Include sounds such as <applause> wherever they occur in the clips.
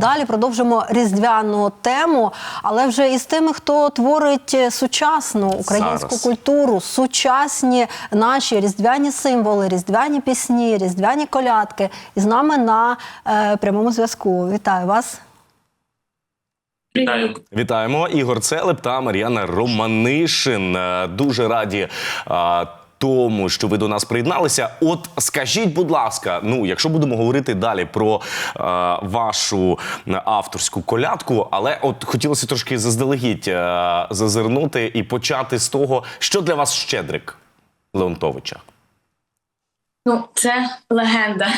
далі продовжимо різдвяну тему, але вже із тими, хто творить е, сучасну українську Зараз. культуру, сучасні наші різдвяні символи, різдвяні пісні, різдвяні колядки. І з нами на е, прямому зв'язку. Вітаю вас. Вітаю. Вітаємо Ігор Целеп та Мар'яна Романишин. Е, Дуже раді. Тому що ви до нас приєдналися. От скажіть, будь ласка, ну якщо будемо говорити далі про е, вашу авторську колядку, але от хотілося трошки заздалегідь е, зазирнути і почати з того, що для вас Щедрик Леонтовича. Ну, це легенда.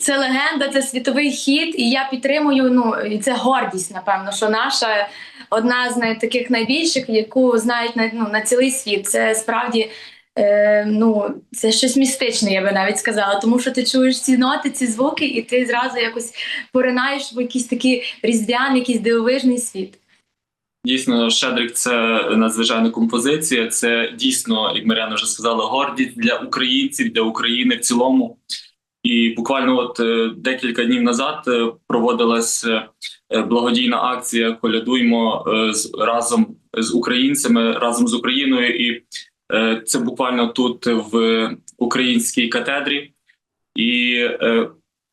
Це легенда, це світовий хід, і я підтримую. Ну і це гордість, напевно, що наша одна з таких найбільших, яку знають на, ну, на цілий світ. Це справді. Е, ну, це щось містичне, я би навіть сказала, тому що ти чуєш ці ноти, ці звуки, і ти зразу якось поринаєш в якийсь такий різдвяний, якийсь дивовижний світ. Дійсно, Щедрик це надзвичайна композиція. Це дійсно, як Мар'яна вже сказала, гордість для українців, для України в цілому. І буквально от е, декілька днів назад е, проводилась е, благодійна акція Колядуймо разом з українцями, разом з Україною. І це буквально тут в українській катедрі. І е,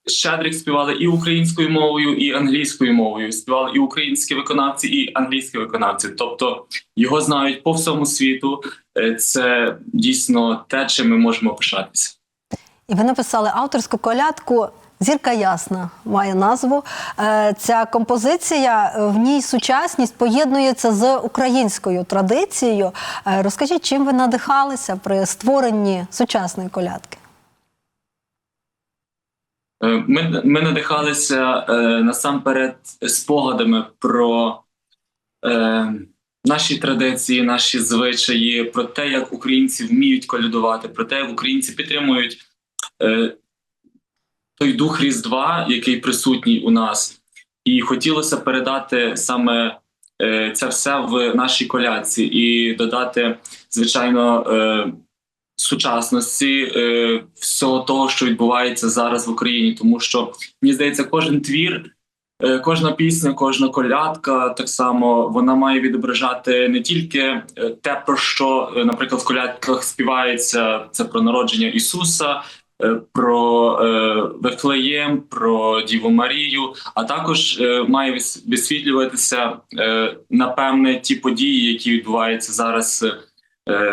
Щедрик співали і українською мовою, і англійською мовою. Співали і українські виконавці, і англійські виконавці. Тобто його знають по всьому світу. Е, Це дійсно те, чим ми можемо пишатися. І ви написали авторську колядку. Зірка ясна має назву. Е, Ця композиція е, в ній сучасність поєднується з українською традицією. Е, Розкажіть, чим ви надихалися при створенні сучасної колядки? Ми, ми надихалися насамперед спогадами про е, наші традиції, наші звичаї, про те, як українці вміють колядувати, про те, як українці підтримують той дух Різдва, який присутній у нас. І хотілося передати саме е, це все в нашій колядці і додати, звичайно, е, сучасності е, всього того, що відбувається зараз в Україні, тому що мені здається, кожен твір, кожна пісня, кожна колядка, так само вона має відображати не тільки те, про що, наприклад, в колядках співається це про народження Ісуса. Е, Про е, Вифлеєм, про Діву Марію, а також е, має вис- висвітлюватися напевне ті події, які відбуваються зараз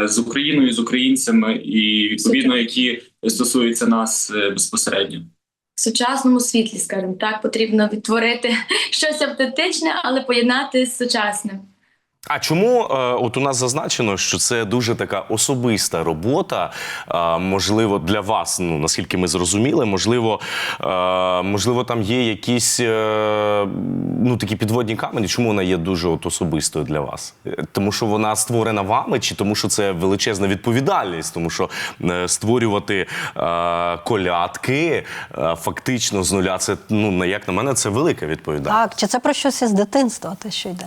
з Україною, з українцями, і відповідно, які стосуються нас безпосередньо. в сучасному світлі, скажімо так, потрібно відтворити <laughs> щось автентичне, але поєднати з сучасним. А чому е, от у нас зазначено, що це дуже така особиста робота? Можливо, для вас, ну наскільки ми зрозуміли, можливо, е, можливо, там є якісь е, ну такі підводні камені. Чому вона є дуже от особистою для вас? Тому що вона створена вами, чи тому, що це величезна відповідальність, тому що створювати колядки фактично з нуля, це ну як на мене, це велика відповідальність. Так, чи це про щось із дитинства, те, що йде?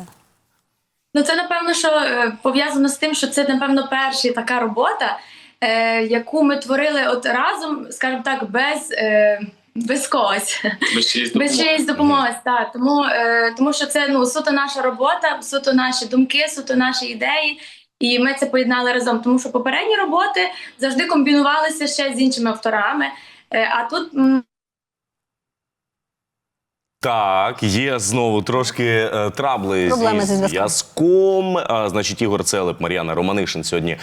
Ну, це напевно, що е, пов'язано з тим, що це напевно перша така робота, е, яку ми творили от разом, скажімо так, без. Е, без когось, Без чиїсь без допомоги. чиєїсь допомоги, так. Тому, е, тому що це ну суто наша робота, суто наші думки, суто наші ідеї, і ми це поєднали разом. Тому що попередні роботи завжди комбінувалися ще з іншими авторами. Е, а тут Так, є знову трошки е, трабли Проблеми зі зі зв'язком. А, значить, Ігор Целеп, Мар'яна Романишин сьогодні е,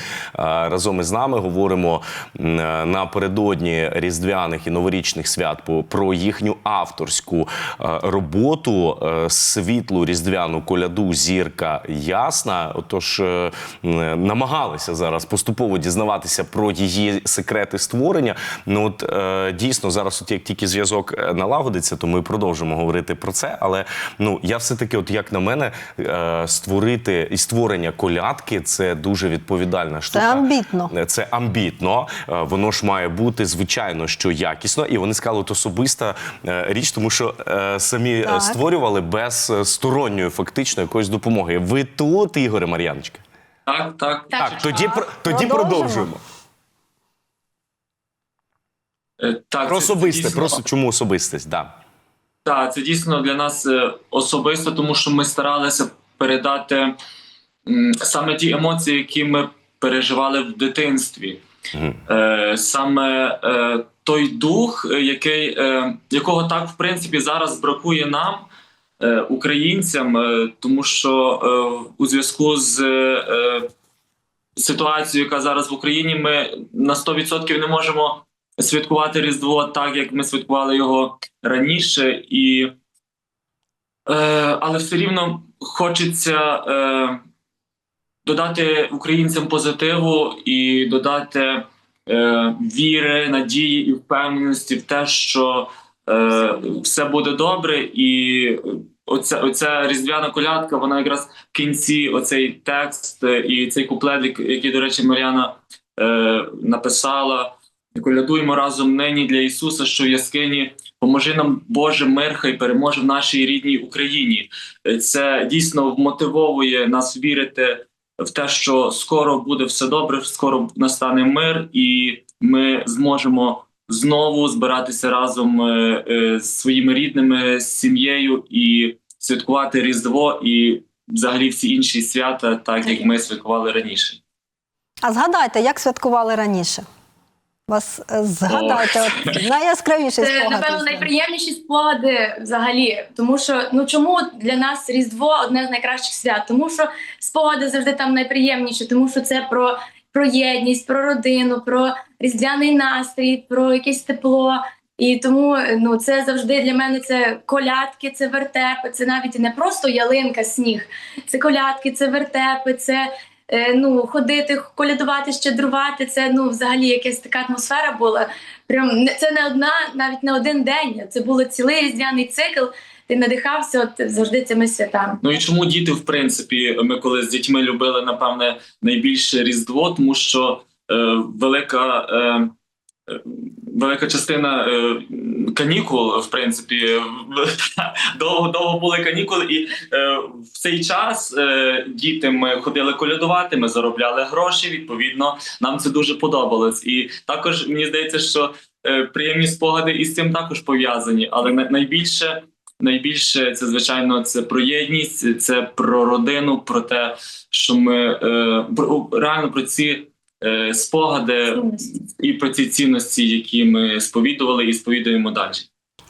разом із нами говоримо м, е, напередодні різдвяних і новорічних свят по- про їхню авторську е, роботу, е, світлу різдвяну коляду Зірка Ясна. Отож, е, м, намагалися зараз поступово дізнаватися про її секрети створення. Ну от е, дійсно зараз, от як тільки зв'язок е, налагодиться, то ми продовжимо говорити про це. Але ну я все таки, от як на мене, е, створити і створення колядки це дуже відповідальна штука. амбітно. Е, Це амбітно. Е, Воно ж має бути звичайно, що якісно, і вони сказали, от особиста е, річ, тому що е, самі Так. створювали без сторонньої фактично якоїсь допомоги. Ви тут, Ігоре Мар'яночка? Так, так. Так. Так, тоді про- тоді продовжуємо. Так Про особисте, дійсно- просто чому особистість, да. Так, це дійсно для нас е, особисто, тому що ми старалися передати саме ті емоції, які ми переживали в дитинстві. Е, саме е, той дух, який, якого так в принципі зараз бракує нам, українцям, тому що у зв'язку з ситуацією, яка зараз в Україні, ми на 100% не можемо святкувати Різдво так, як ми святкували його раніше, і е, але все рівно хочеться е, додати українцям позитиву і додати е, віри, надії і впевненості в те, що е, все буде добре, і оця, оця різдвяна колядка, вона якраз в кінці, оцей текст е, і цей куплет, який, до речі, Мар'яна е, написала. Колядуємо разом нині для Ісуса, що в яскині. Поможи нам, Боже, мир, хай переможе в нашій рідній Україні. Е, Це дійсно вмотивовує нас вірити в те, що скоро буде все добре, скоро настане мир, і ми зможемо знову збиратися разом е, е, з своїми рідними, з сім'єю і святкувати Різдво і взагалі всі інші свята, так як ми святкували раніше. А згадайте, як святкували раніше? Вас е, згадайте, от, найяскравіший Це спогад. напевно найприємніші спогади взагалі. Тому що ну чому для нас Різдво одне з найкращих свят? Тому що спогади завжди там найприємніші, тому що це про, про єдність, про родину, про різдвяний настрій, про якесь тепло. І тому ну це завжди для мене це колядки, це вертепи, це навіть не просто ялинка, сніг. Це колядки, це вертепи, це ну ходити, колядувати, щедрувати. Це ну взагалі якась така атмосфера була. Прям це не одна, навіть не один день. Це було цілий різдвяний цикл. Ти надихався от завжди цими святами. Ну і чому діти, в принципі, ми коли з дітьми любили, напевне, найбільше Різдво, тому що е, велика. Е, е, Велика частина е, канікул, в принципі, <laughs> довго довго були канікули, і е, в цей час е, діти ми ходили колядувати, ми заробляли гроші. Відповідно, нам це дуже подобалось. І також мені здається, що е, приємні спогади із цим також пов'язані, але на- найбільше найбільше це звичайно це про єдність, це про родину, про те, що ми е, про, реально про ці спогади і про ці цінності, які ми сповідували і сповідуємо далі.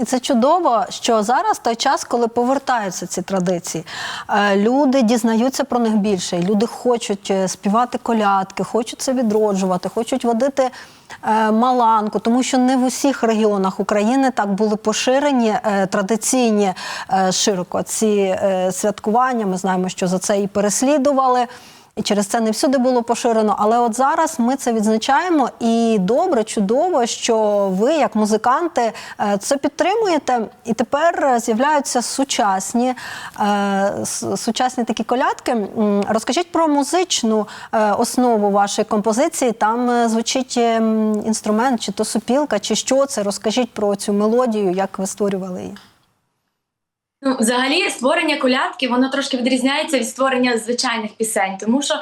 І це чудово, що зараз той час, коли повертаються ці традиції, Е, люди дізнаються про них більше. Люди хочуть е, співати колядки, хочуть це відроджувати, хочуть водити е, маланку, тому що не в усіх регіонах України так були поширені е, традиційні е, широко ці е, святкування. Ми знаємо, що за це і переслідували. І через це не всюди було поширено. Але от зараз ми це відзначаємо, і добре, чудово, що ви, як музиканти, е, це підтримуєте. І тепер е, з'являються сучасні, е, сучасні такі колядки. Розкажіть про музичну основу вашої композиції. Там звучить інструмент, чи то супілка, чи що це. Розкажіть про цю мелодію, як ви створювали її. Ну, взагалі, створення колядки воно трошки відрізняється від створення звичайних пісень, тому що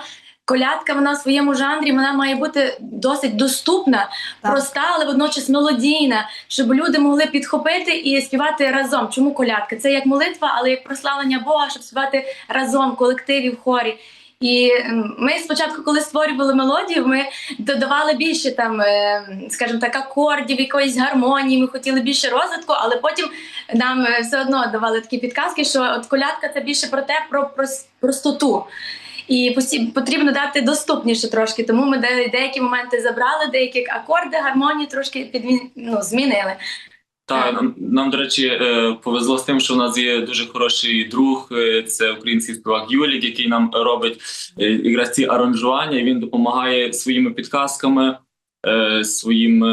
колядка вона в своєму жанрі вона має бути досить доступна, Так. проста, але водночас мелодійна, щоб люди могли підхопити і співати разом. Чому колядка? Це як молитва, але як прославлення Бога, щоб співати разом в колективі в хорі. І ми спочатку, коли створювали мелодію, ми додавали більше там, е, скажімо так, акордів, якоїсь гармонії. Ми хотіли більше розвитку, але потім нам е, все одно давали такі підказки, що от колядка це більше про те, про простоту. І потрібно дати доступніше трошки. Тому ми де- деякі моменти забрали, деякі акорди, гармонії трошки підмін... ну, змінили. Так, нам, до речі, е, повезло з тим, що в нас є дуже хороший друг. е, Це український співак Юлік, який нам робить е, якраз ці аранжування. і Він допомагає своїми підказками, своїм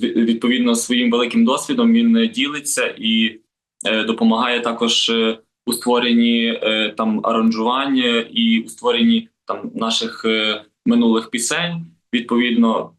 відповідно своїм великим досвідом. Він ділиться і допомагає також у створенні там аранжування і у створенні там наших минулих пісень. Відповідно,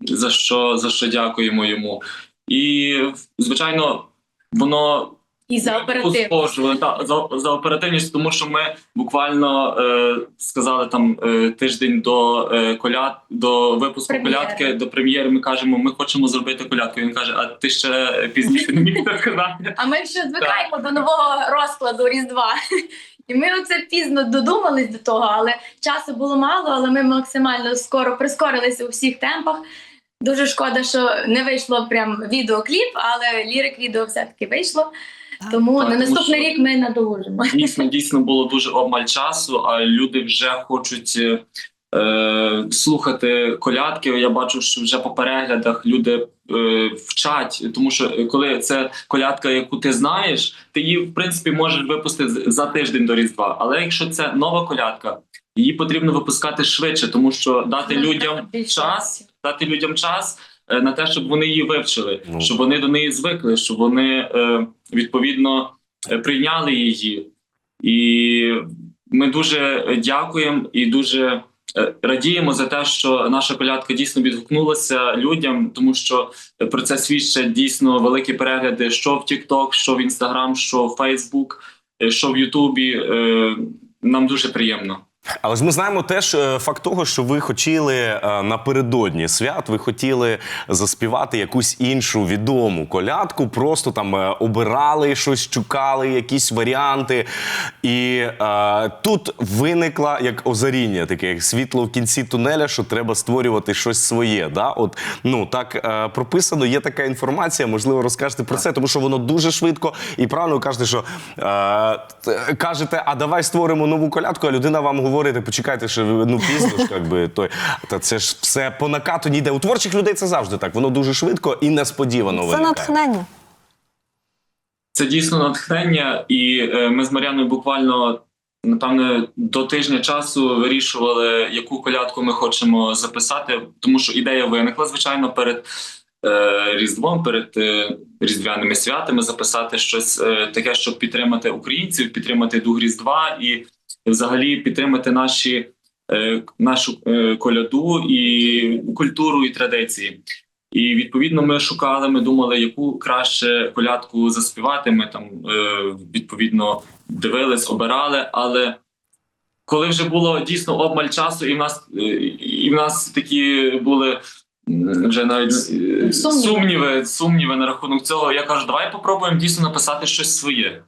за що за що дякуємо йому. І звичайно, воно І за оператив. Схожу, та, за, за оперативність, тому що ми буквально е, сказали там е, тиждень до е, коляд, до випуску Прем'єри. колядки, до прем'єри. Ми кажемо, ми хочемо зробити колядку. Він каже: А ти ще пізніше не міг це сказати. А ми ще звикаємо до нового розкладу Різдва. І ми оце пізно додумались до того, але часу було мало, але ми максимально скоро прискорилися у всіх темпах. Дуже шкода, що не вийшло прям відеокліп, але лірик відео все-таки вийшло. Тому Так, на наступний що- рік ми надолужимо. Дійсно, дійсно було дуже обмаль часу, а люди вже хочуть е, слухати колядки. Я бачу, що вже по переглядах люди е, вчать, тому що коли це колядка, яку ти знаєш, ти її в принципі можеш випустити з- за тиждень до Різдва. Але якщо це нова колядка, її потрібно випускати швидше, тому що дати Ну, людям час, дати людям час. е, На те, щоб вони її вивчили, Ну. щоб вони до неї звикли, щоб вони е, відповідно е, прийняли її. І ми дуже дякуємо і дуже радіємо за те, що наша колядка дійсно відгукнулася людям, тому що про це свідчать дійсно великі перегляди, що в TikTok, що в Instagram, що в Facebook, що в Ютубі. Нам дуже приємно. Але ж ми знаємо теж е, факт того, що ви хотіли е, напередодні свят, ви хотіли заспівати якусь іншу відому колядку, просто там е, обирали щось, шукали якісь варіанти. І е, тут виникла як озаріння, таке як світло в кінці тунеля, що треба створювати щось своє. Да? От ну так е, прописано, є така інформація. Можливо, розкажете про це, тому що воно дуже швидко і правильно кажете, що е, кажете, а давай створимо нову колядку, а людина вам говорить, почекайте, що ви, ну пізно ж, якби той. Та це ж все по накату ніде. У творчих людей це завжди так. Воно дуже швидко і несподівано Це виникає. натхнення. Це дійсно натхнення, і е, ми з Мар'яною буквально напевне до тижня часу вирішували, яку колядку ми хочемо записати, тому що ідея виникла звичайно перед е, Різдвом, перед е, різдвяними святами записати щось е, таке, щоб підтримати українців, підтримати дух Різдва і взагалі підтримати наші. е, Нашу е, коляду і культуру і традиції, і відповідно ми шукали, ми думали, яку краще колядку заспівати. Ми там е, відповідно дивились, обирали. Але коли вже було дійсно обмаль часу, і в нас і в нас такі були вже навіть Сумніви. сумніви, сумніви на рахунок цього, я кажу, давай попробуємо дійсно написати щось своє.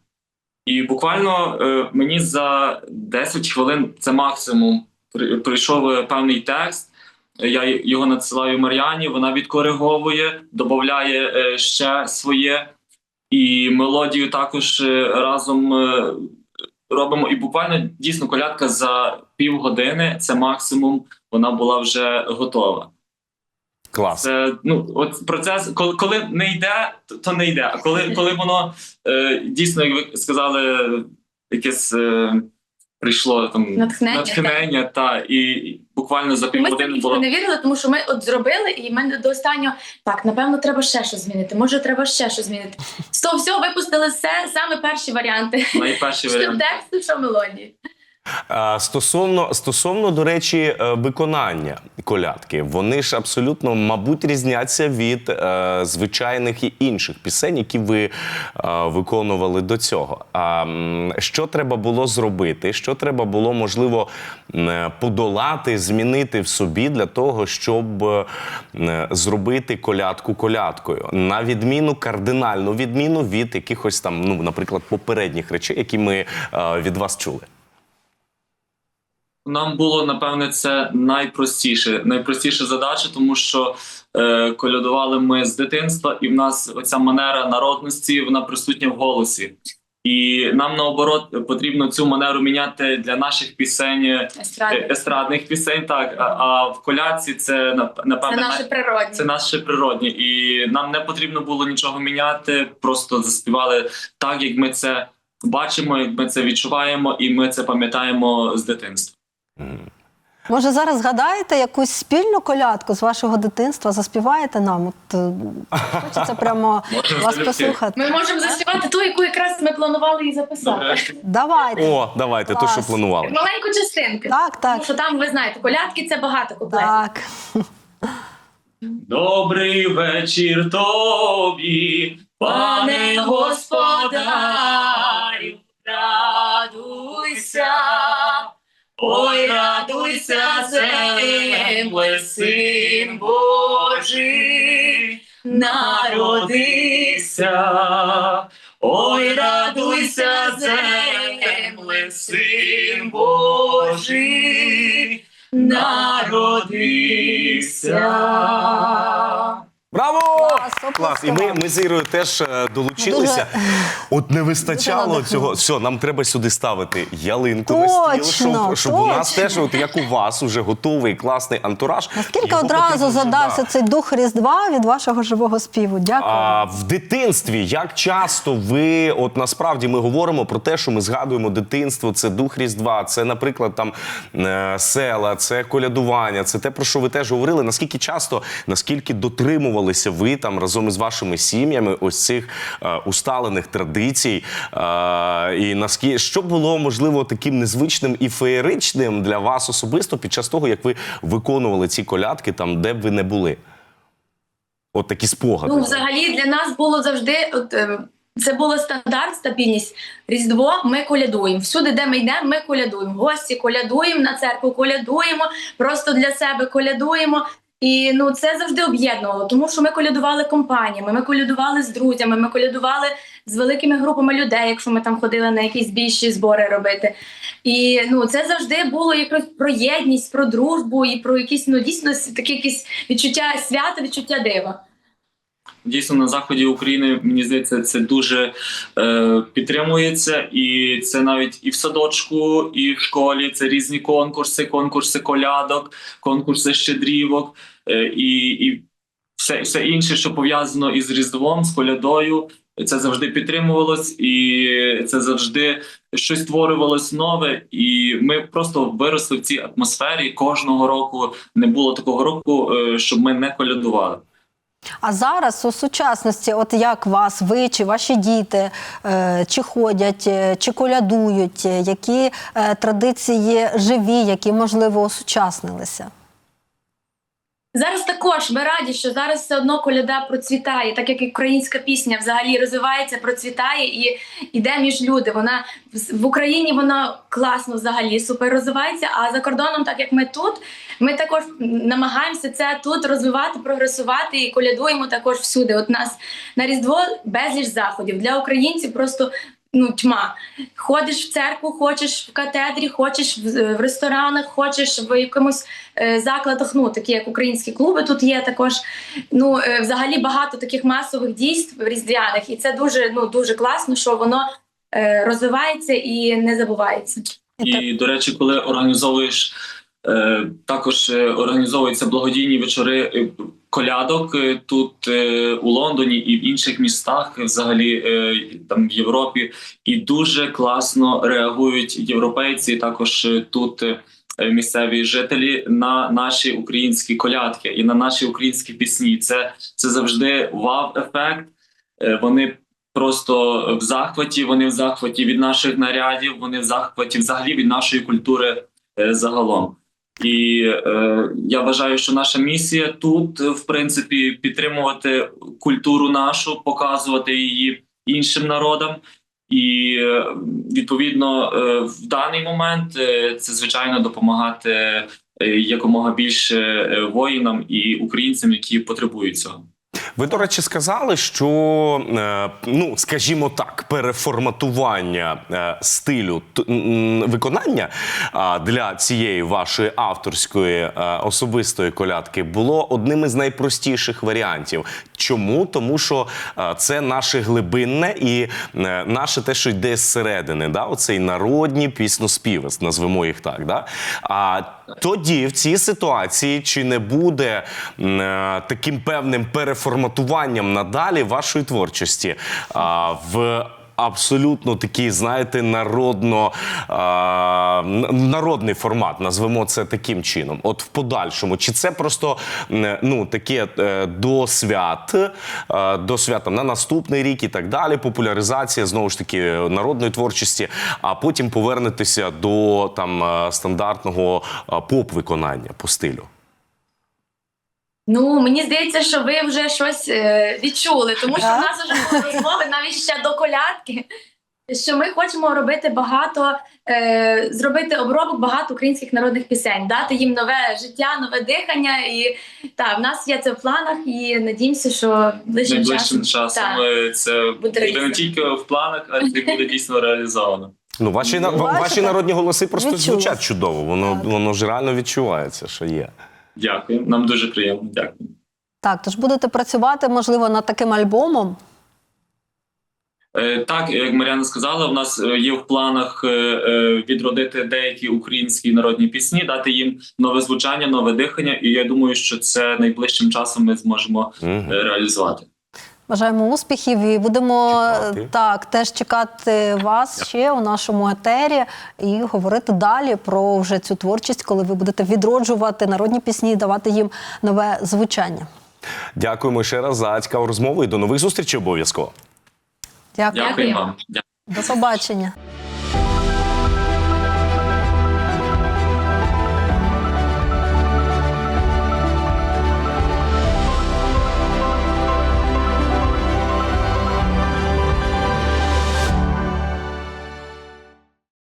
І буквально е, мені за 10 хвилин це максимум прийшов е, певний текст. Я його надсилаю Мар'яні, вона відкориговує, додає е, ще своє, і мелодію також е, разом робимо. І буквально дійсно колядка за півгодини, це максимум, вона була вже готова. Клас. Це ну от процес, коли, коли не йде, то, не йде. А коли, <laughs> коли воно е, дійсно, як ви сказали, якесь е, прийшло там Натхнення, натхнення та і буквально за півгодини було. не вірили, тому що ми от зробили, і ми до останнього так, напевно, треба ще щось змінити. Може, треба ще щось змінити. <laughs> З того всього випустили все, саме перші варіанти. Найперший Що варіант. тексту, що мелодії. Стосовно, стосовно, до речі, е, виконання колядки, вони ж абсолютно, мабуть, різняться від е, звичайних і інших пісень, які ви е, виконували до цього. А що треба було зробити? Що треба було, можливо, е, подолати, змінити в собі для того, щоб е, зробити колядку колядкою? На відміну, кардинальну відміну від якихось там, ну, наприклад, попередніх речей, які ми е, від вас чули. Нам було напевне це найпростіше, найпростіша задача, тому що е, колядували ми з дитинства, і в нас оця манера народності вона присутня в голосі. І нам наоборот потрібно цю манеру міняти для наших пісень, е, естрадних пісень. Так а, а в колядці це нап- Це наше природне. це наше природнє, і нам не потрібно було нічого міняти. Просто заспівали так, як ми це бачимо, як ми це відчуваємо, і ми це пам'ятаємо з дитинства. Може, зараз згадаєте якусь спільну колядку з вашого дитинства, заспіваєте нам? От, е, хочеться прямо вас послухати. Ми можемо заспівати ту, яку якраз ми планували і записати. Давайте. О, давайте, то, що планували. Маленьку частинку. Так, так. Тому що там, ви знаєте, колядки це багато куплетів. Так. Добрий вечір тобі, Пане господарю, радуйся, ой, радуйся, земле, син Божий, народився. Ой, радуйся, земле, син Божий, народився. Клас! І ми, ми з Ірою теж е, долучилися. От не вистачало цього. Все, нам треба сюди ставити ялинку на стіл, Точно, щоб, щоб у нас точно. теж, от як у вас, уже готовий класний антураж. Наскільки Його одразу потрібно задався цей дух Різдва від вашого живого співу? Дякую. А в дитинстві як часто ви, от насправді ми говоримо про те, що ми згадуємо дитинство, це дух Різдва, це, наприклад, там е, села, це колядування, це те, про що ви теж говорили. Наскільки часто, наскільки дотримувалися ви там разом із вашими сім'ями ось цих е, усталених традицій, е, і наскільки що було можливо таким незвичним і феєричним для вас особисто під час того, як ви виконували ці колядки, там де б ви не були? От такі спогади. Ну, взагалі, для нас було завжди. От, е, це було стандарт, стабільність. Різдво ми колядуємо. Всюди, де ми йдемо, ми колядуємо. Гості колядуємо на церкву, колядуємо, просто для себе колядуємо. І ну це завжди об'єднувало, тому що ми колядували компаніями, ми колядували з друзями, ми колядували з великими групами людей, якщо ми там ходили на якісь більші збори робити. І ну це завжди було якось про єдність, про дружбу і про якісь ну дійсно такі якісь відчуття свята, відчуття дива. Дійсно, на заході України мені здається, це дуже е, підтримується, і це навіть і в садочку, і в школі. Це різні конкурси, конкурси колядок, конкурси щедрівок е, і, і все, все інше, що пов'язано із Різдвом, з колядою. Це завжди підтримувалось, і це завжди щось створювалось нове. І ми просто виросли в цій атмосфері. Кожного року не було такого року, е, щоб ми не колядували. А зараз у сучасності, от як вас, ви чи ваші діти, е, чи ходять, е, чи колядують, е, які традиції живі, які можливо осучаснилися? Зараз також ми раді, що зараз все одно коляда процвітає, так як і українська пісня взагалі розвивається, процвітає і йде між люди. Вона в- Україні вона класно взагалі супер розвивається. А за кордоном, так як ми тут, ми також намагаємося це тут розвивати, прогресувати і колядуємо також всюди. От нас на Різдво безліч заходів для українців просто. Ну, тьма. Ходиш в церкву, хочеш в катедрі, хочеш в, в ресторанах, хочеш в якомусь е, закладах, ну такі як українські клуби тут є також. Ну е, взагалі багато таких масових дійств різдвяних, і це дуже ну дуже класно, що воно е, розвивається і не забувається. І до речі, коли організовуєш е, також е, організовуються благодійні вечори е, колядок е, тут е, у Лондоні і в інших містах, взагалі е, там в Європі, і дуже класно реагують європейці, також тут. Місцеві жителі на наші українські колядки і на наші українські пісні. Це, це завжди вау-ефект. Е, Вони просто в захваті. Вони в захваті від наших нарядів. Вони в захваті взагалі від нашої культури загалом. І е, я вважаю, що наша місія тут, в принципі, підтримувати культуру нашу, показувати її іншим народам. І відповідно е, в даний момент е, це звичайно допомагати е, якомога більше воїнам і українцям, які потребують цього. Ви, до речі, сказали, що е, ну, скажімо так, переформатування е, стилю виконання для цієї вашої авторської е, особистої колядки було одним із найпростіших варіантів. Чому? Тому що це наше глибинне і наше те, що йде зсередини, да? оцей народні пісноспіви, назвемо їх так. Да? А тоді в цій ситуації чи не буде е, таким певним переформатуванням надалі вашої творчості? В абсолютно такий, знаєте, народно а, народний формат, назвемо це таким чином. От в подальшому, чи це просто ну таке е, до свят, е, до свят там, на наступний рік і так далі, популяризація знову ж таки народної творчості, а потім повернетеся до там е, стандартного поп-виконання по стилю. Ну, мені здається, що ви вже щось е, відчули, тому що в нас вже були розмови навіть ще до колядки. Що ми хочемо робити багато, е, зробити обробок багато українських народних пісень, дати їм нове життя, нове дихання. І так, в нас є це в планах, і надіємося, що ближчим Найближчим часом, часом так. е, це Буде буде не тільки в планах, а це буде дійсно реалізовано. Ну, ваші, на- Ну, ваші бачите, народні голоси просто звучать чудово. Воно, воно ж реально відчувається, що є. Дякую. Нам дуже приємно. Дякую. Так, тож будете працювати, можливо, над таким альбомом. Е, Так, як Мар'яна сказала, в нас е, є в планах е, відродити деякі українські народні пісні, дати їм нове звучання, нове дихання. І я думаю, що це найближчим часом ми зможемо е, реалізувати. Бажаємо успіхів і будемо Чекати. так теж чекати вас ще у нашому етері і говорити далі про вже цю творчість, коли ви будете відроджувати народні пісні і давати їм нове звучання. Дякуємо ще раз за цікаву розмову і до нових зустрічей обов'язково. Дякую. Дякую вам. До побачення.